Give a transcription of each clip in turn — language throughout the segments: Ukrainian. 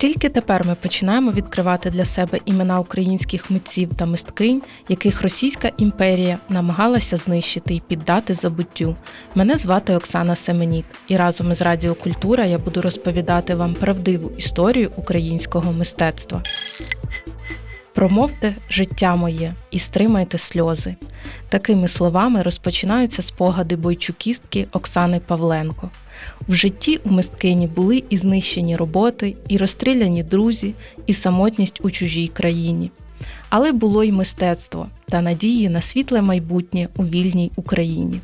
Тільки тепер ми починаємо відкривати для себе імена українських митців та мисткинь, яких Російська імперія намагалася знищити і піддати забуттю. Мене звати Оксана Семенік, і разом із Радіо Культура я буду розповідати вам правдиву історію українського мистецтва. Промовте життя моє і стримайте сльози. Такими словами розпочинаються спогади бойчукістки Оксани Павленко. В житті у мисткині були і знищені роботи, і розстріляні друзі, і самотність у чужій країні. Але було й мистецтво та надії на світле майбутнє у вільній Україні.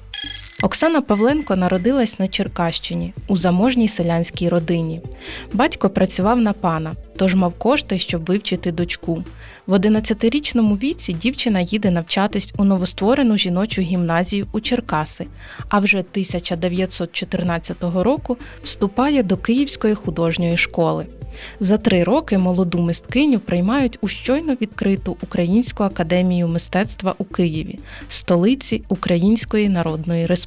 Оксана Павленко народилась на Черкащині у заможній селянській родині. Батько працював на пана, тож мав кошти, щоб вивчити дочку. В 11-річному віці дівчина їде навчатись у новостворену жіночу гімназію у Черкаси, а вже 1914 року вступає до Київської художньої школи. За три роки молоду мисткиню приймають у щойно відкриту Українську академію мистецтва у Києві, столиці Української Народної Республіки.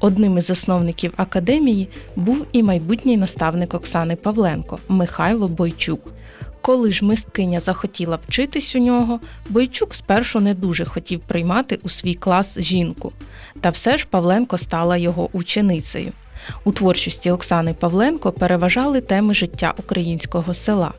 Одним із засновників академії був і майбутній наставник Оксани Павленко Михайло Бойчук. Коли ж мисткиня захотіла вчитись у нього, Бойчук спершу не дуже хотів приймати у свій клас жінку. Та все ж Павленко стала його ученицею. У творчості Оксани Павленко переважали теми життя українського села.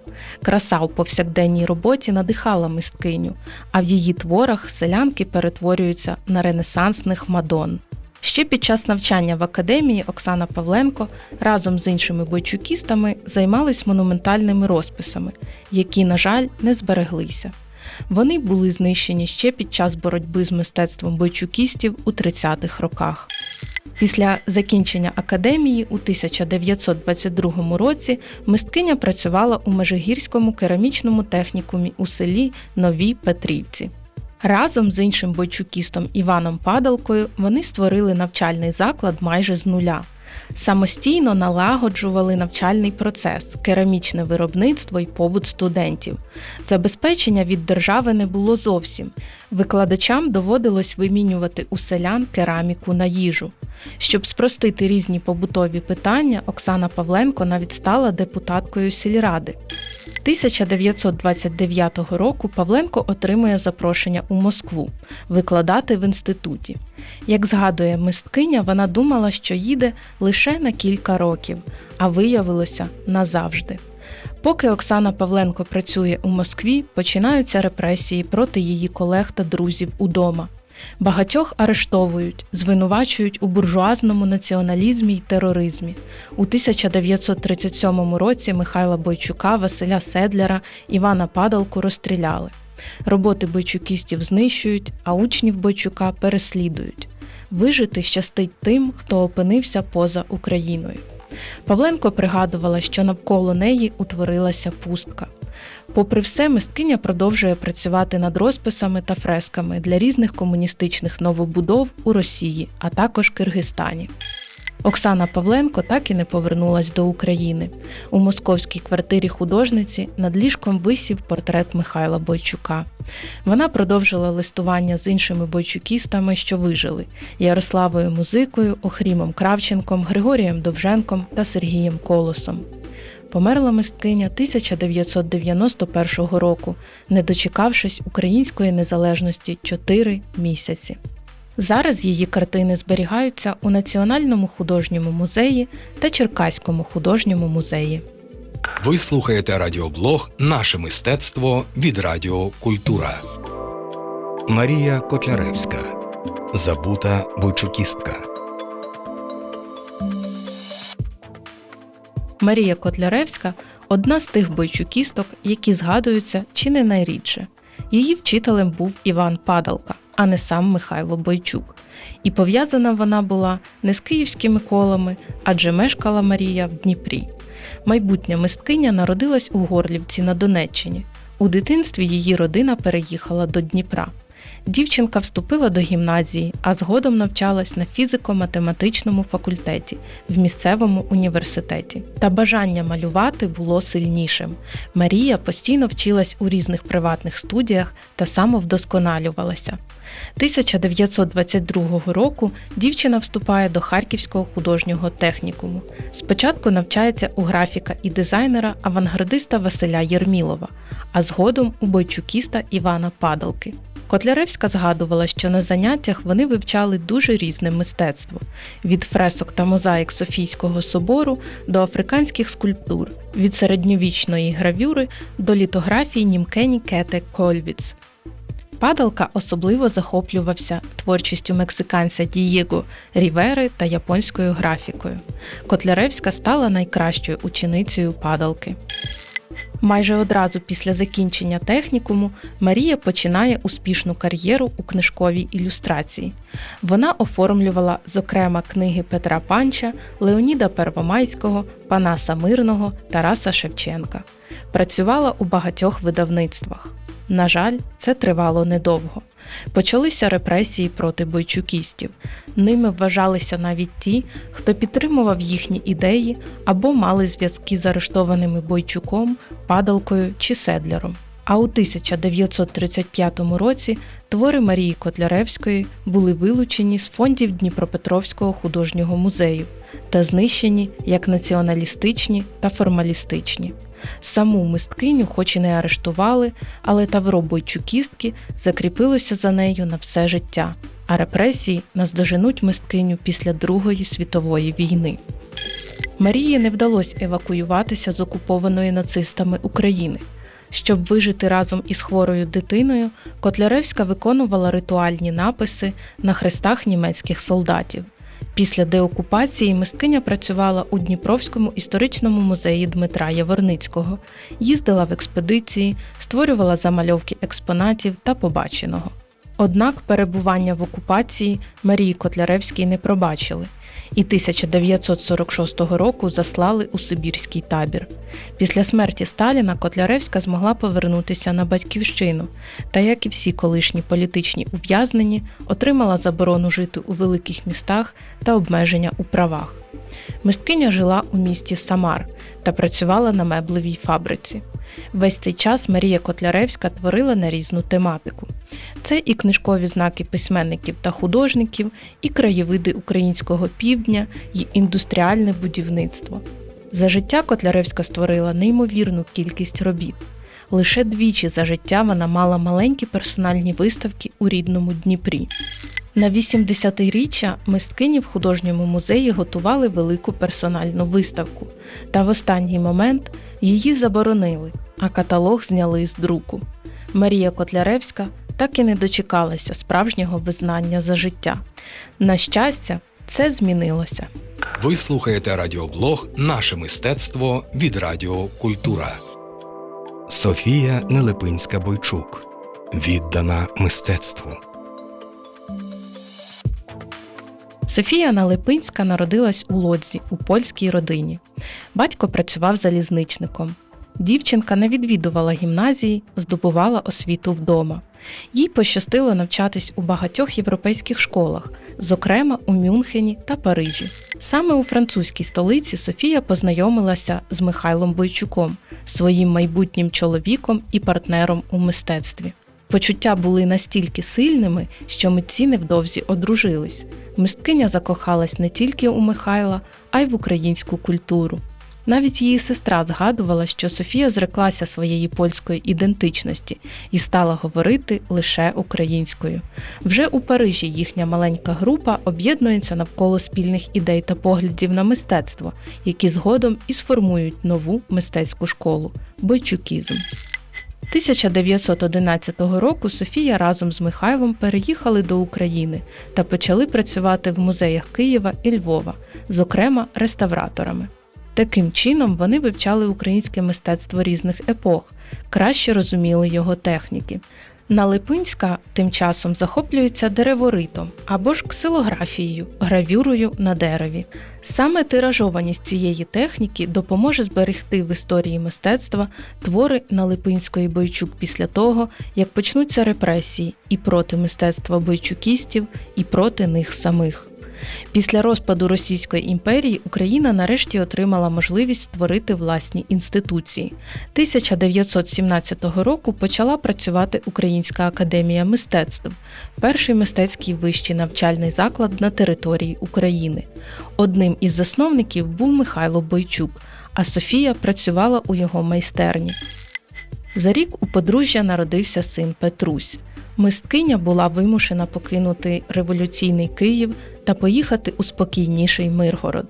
Краса у повсякденній роботі надихала мисткиню, а в її творах селянки перетворюються на ренесансних мадон. Ще під час навчання в академії Оксана Павленко разом з іншими бойчукістами займались монументальними розписами, які, на жаль, не збереглися. Вони були знищені ще під час боротьби з мистецтвом бойчукістів у 30-х роках. Після закінчення академії у 1922 році мисткиня працювала у Межигірському керамічному технікумі у селі Новій Петрівці. Разом з іншим бойчукістом Іваном Падалкою вони створили навчальний заклад майже з нуля. Самостійно налагоджували навчальний процес, керамічне виробництво і побут студентів. Забезпечення від держави не було зовсім. Викладачам доводилось вимінювати у селян кераміку на їжу. Щоб спростити різні побутові питання, Оксана Павленко навіть стала депутаткою сільради. 1929 року Павленко отримує запрошення у Москву викладати в інституті. Як згадує мисткиня, вона думала, що їде лише на кілька років, а виявилося назавжди. Поки Оксана Павленко працює у Москві, починаються репресії проти її колег та друзів удома. Багатьох арештовують, звинувачують у буржуазному націоналізмі й тероризмі. У 1937 році Михайла Бойчука, Василя Седляра, Івана Падалку розстріляли. Роботи бойчукістів знищують, а учнів Бойчука переслідують. Вижити щастить тим, хто опинився поза Україною. Павленко пригадувала, що навколо неї утворилася пустка. Попри все, мисткиня продовжує працювати над розписами та фресками для різних комуністичних новобудов у Росії, а також Киргизстані. Оксана Павленко так і не повернулась до України. У московській квартирі художниці над ліжком висів портрет Михайла Бойчука. Вона продовжила листування з іншими бойчукістами, що вижили Ярославою Музикою, Охрімом Кравченком, Григорієм Довженком та Сергієм Колосом. Померла мисткиня 1991 року, не дочекавшись української незалежності 4 місяці. Зараз її картини зберігаються у Національному художньому музеї та Черкаському художньому музеї. Ви слухаєте радіоблог Наше мистецтво від Радіо Культура. Марія Котляревська. Забута бойчукістка. Марія Котляревська одна з тих бойчукісток, які згадуються чи не найрідше. Її вчителем був Іван Падалка, а не сам Михайло Бойчук. І пов'язана вона була не з київськими колами, адже мешкала Марія в Дніпрі. Майбутня мисткиня народилась у Горлівці на Донеччині. У дитинстві її родина переїхала до Дніпра. Дівчинка вступила до гімназії, а згодом навчалась на фізико-математичному факультеті в місцевому університеті. Та бажання малювати було сильнішим. Марія постійно вчилась у різних приватних студіях та самовдосконалювалася. 1922 року дівчина вступає до Харківського художнього технікуму. Спочатку навчається у графіка і дизайнера авангардиста Василя Єрмілова, а згодом у бойчукіста Івана Падалки. Котляревська згадувала, що на заняттях вони вивчали дуже різне мистецтво від фресок та мозаїк Софійського собору до африканських скульптур, від середньовічної гравюри до літографії Німкені Кете Кольвіц. Падалка особливо захоплювався творчістю мексиканця Дієго Рівери та японською графікою. Котляревська стала найкращою ученицею падалки. Майже одразу після закінчення технікуму Марія починає успішну кар'єру у книжковій ілюстрації. Вона оформлювала, зокрема, книги Петра Панча, Леоніда Первомайського, Панаса Мирного, Тараса Шевченка. Працювала у багатьох видавництвах. На жаль, це тривало недовго. Почалися репресії проти бойчукістів. Ними вважалися навіть ті, хто підтримував їхні ідеї або мали зв'язки з арештованими бойчуком, падалкою чи седлером. А у 1935 році твори Марії Котляревської були вилучені з фондів Дніпропетровського художнього музею та знищені як націоналістичні та формалістичні. Саму мисткиню, хоч і не арештували, але тавро бойчукістки закріпилося за нею на все життя, а репресії наздоженуть мисткиню після Другої світової війни. Марії не вдалося евакуюватися з окупованої нацистами України. Щоб вижити разом із хворою дитиною, Котляревська виконувала ритуальні написи на хрестах німецьких солдатів. Після деокупації мисткиня працювала у Дніпровському історичному музеї Дмитра Яворницького, їздила в експедиції, створювала замальовки експонатів та побаченого. Однак перебування в окупації Марії Котляревській не пробачили і 1946 року заслали у Сибірський табір. Після смерті Сталіна Котляревська змогла повернутися на батьківщину та, як і всі колишні політичні ув'язнені, отримала заборону жити у великих містах та обмеження у правах. Мисткиня жила у місті Самар та працювала на меблевій фабриці. Весь цей час Марія Котляревська творила на різну тематику. Це і книжкові знаки письменників та художників, і краєвиди українського півдня, і індустріальне будівництво. За життя Котляревська створила неймовірну кількість робіт. Лише двічі за життя вона мала маленькі персональні виставки у рідному Дніпрі. На 80-річчя мисткині в художньому музеї готували велику персональну виставку, та в останній момент її заборонили, а каталог зняли з друку. Марія Котляревська так і не дочекалася справжнього визнання за життя. На щастя, це змінилося. Ви слухаєте радіоблог Наше мистецтво від Радіо Культура. Софія Нелепинська Бойчук. Віддана мистецтву. Софія Налипинська народилась у Лодзі у польській родині. Батько працював залізничником. Дівчинка не відвідувала гімназії, здобувала освіту вдома. Їй пощастило навчатись у багатьох європейських школах, зокрема у Мюнхені та Парижі. Саме у французькій столиці Софія познайомилася з Михайлом Бойчуком, своїм майбутнім чоловіком і партнером у мистецтві. Почуття були настільки сильними, що митці невдовзі одружились. Мисткиня закохалась не тільки у Михайла, а й в українську культуру. Навіть її сестра згадувала, що Софія зреклася своєї польської ідентичності і стала говорити лише українською. Вже у Парижі їхня маленька група об'єднується навколо спільних ідей та поглядів на мистецтво, які згодом і сформують нову мистецьку школу бойчукізм. 1911 року Софія разом з Михайлом переїхали до України та почали працювати в музеях Києва і Львова, зокрема реставраторами. Таким чином вони вивчали українське мистецтво різних епох, краще розуміли його техніки. Налипинська тим часом захоплюється дереворитом або ж ксилографією, гравюрою на дереві. Саме тиражованість цієї техніки допоможе зберегти в історії мистецтва твори Налипинської Бойчук після того, як почнуться репресії і проти мистецтва бойчукістів, і проти них самих. Після розпаду Російської імперії Україна нарешті отримала можливість створити власні інституції. 1917 року почала працювати Українська академія мистецтв, перший мистецький вищий навчальний заклад на території України. Одним із засновників був Михайло Бойчук, а Софія працювала у його майстерні. За рік у подружжя народився син Петрусь. Мисткиня була вимушена покинути революційний Київ та поїхати у спокійніший Миргород.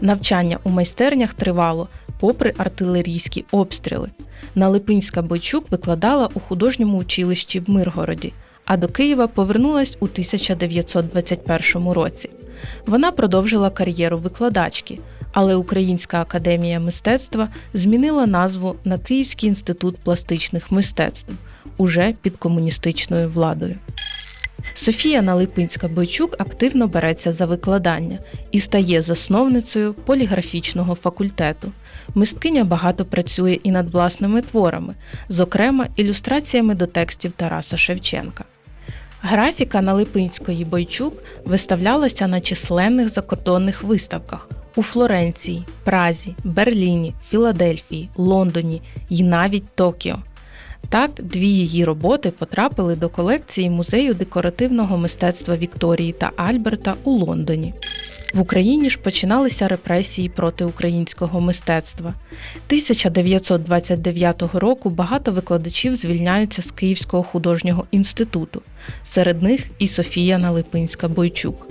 Навчання у майстернях тривало попри артилерійські обстріли. Налипинська Бойчук викладала у художньому училищі в Миргороді, а до Києва повернулась у 1921 році. Вона продовжила кар'єру викладачки, але Українська академія мистецтва змінила назву на Київський інститут пластичних мистецтв уже під комуністичною владою. Софія Налипинська Бойчук активно береться за викладання і стає засновницею поліграфічного факультету. Мисткиня багато працює і над власними творами, зокрема ілюстраціями до текстів Тараса Шевченка. Графіка Налипинської Бойчук виставлялася на численних закордонних виставках у Флоренції, Празі, Берліні, Філадельфії, Лондоні і навіть Токіо. Так, дві її роботи потрапили до колекції музею декоративного мистецтва Вікторії та Альберта у Лондоні. В Україні ж починалися репресії проти українського мистецтва. 1929 року багато викладачів звільняються з Київського художнього інституту. Серед них і Софія Налипинська Бойчук.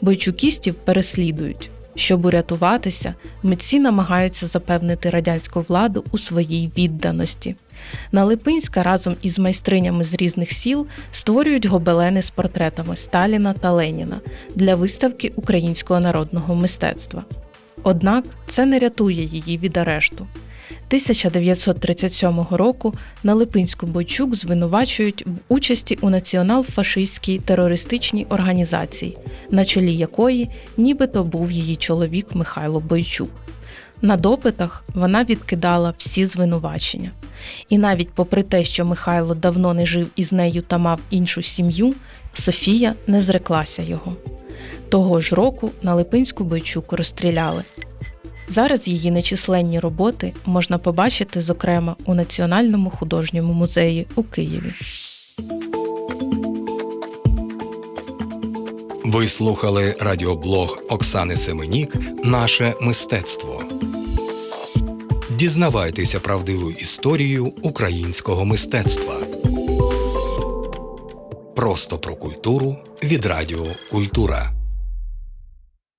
Бойчукістів переслідують. Щоб урятуватися, митці намагаються запевнити радянську владу у своїй відданості. Налипинська разом із майстринями з різних сіл створюють гобелени з портретами Сталіна та Леніна для виставки українського народного мистецтва. Однак це не рятує її від арешту. 1937 року Налипинську Бойчук звинувачують в участі у націонал-фашистській терористичній організації, на чолі якої нібито був її чоловік Михайло Бойчук. На допитах вона відкидала всі звинувачення. І навіть попри те, що Михайло давно не жив із нею та мав іншу сім'ю, Софія не зреклася його. Того ж року на Липинську Бойчук розстріляли. Зараз її нечисленні роботи можна побачити, зокрема, у Національному художньому музеї у Києві. Ви слухали радіоблог Оксани Семенік Наше мистецтво. Дізнавайтеся правдиву історію українського мистецтва. Просто про культуру від Радіо Культура.